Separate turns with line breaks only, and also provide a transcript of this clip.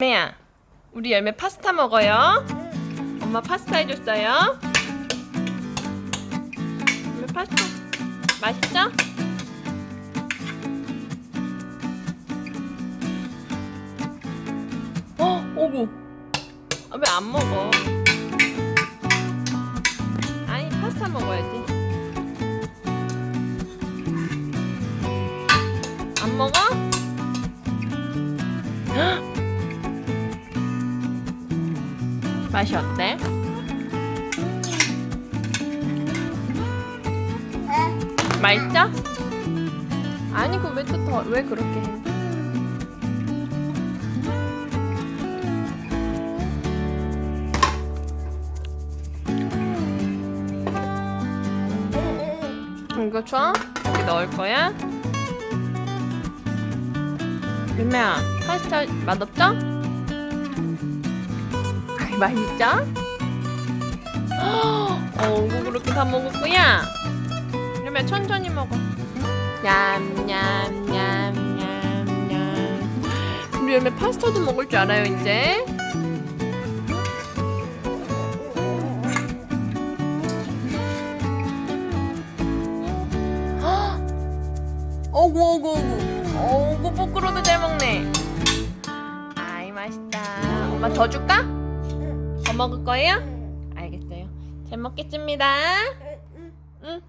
매야, 우리 열매 파스타 먹어요. 엄마 파스타 해줬어요. 열매 파스타 맛있죠? 어, 오구. 아, 왜 안 먹어? 아니, 파스타 먹어야지. 안 먹어? 맛이 어때? 맛있죠? 아니 그 왜또더왜 그렇게 해? 이거 줘? 여기 넣을 거야? 유미야 파스타 맛없죠? 맛있죠? 어, 이거 그렇게 다 먹었구야. 유미야 천천히 먹어. 냠냠냠냠냠. 우리 유미 파스타도 먹을 줄 알아요 이제. 어구 어구 어구 어구 부끄러도 잘 먹네 아이 맛있다 엄마 더 줄까? 더 먹을 거예요? 알겠어요. 잘 먹겠습니다. 응